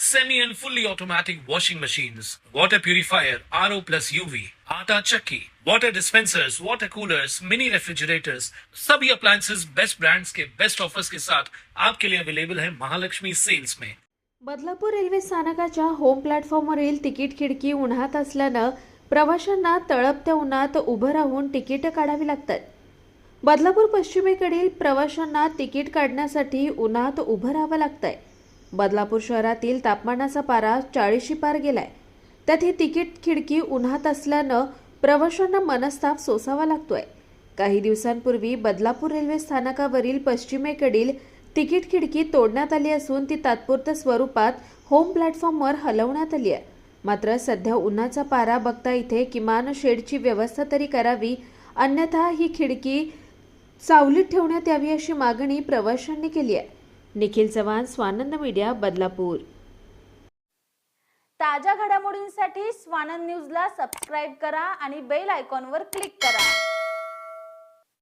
semi and fully automatic washing machines, water purifier, RO plus UV, आटा चक्की, water dispensers, water coolers, mini refrigerators, सभी appliances best brands के best offers के साथ आपके लिए अवेलेबल है महालक्ष्मी सेल्स में। बदलापूर रेल्वे स्थानकाच्या होम प्लॅटफॉर्मवरील तिकीट खिडकी उन्हात असल्यानं प्रवाशांना तळपत्या उन्हात उभं राहून तिकीटं काढावी लागतात. बदलापूर पश्चिमेकडील प्रवाशांना तिकीट काढण्यासाठी उन्हात उभं राहावं लागतंय. बदलापूर शहरातील तापमानाचा पारा चाळीशी पार गेलाय. त्यात ही तिकीट खिडकी उन्हात असल्यानं प्रवाशांना मनस्ताप सोसावा लागतोय. काही दिवसांपूर्वी बदलापूर रेल्वे स्थानकावरील पश्चिमेकडील तिकीट खिडकी तोडण्यात आली असून ती तात्पुरत्या स्वरूपात होम प्लॅटफॉर्मवर हलवण्यात आली आहे. मात्र सध्या उन्हाचा पारा बघता इथे किमान शेडची व्यवस्था तरी करावी अन्यथा ही खिडकी सावलीत ठेवण्यात यावी अशी मागणी प्रवाशांनी केली आहे. निखिल चव्हाण स्वानंद मीडिया बदलापूर. ताज्या घडामोडींसाठी स्वानंद न्यूजला सबस्क्राईब करा आणि बेल आयकॉनवर क्लिक करा.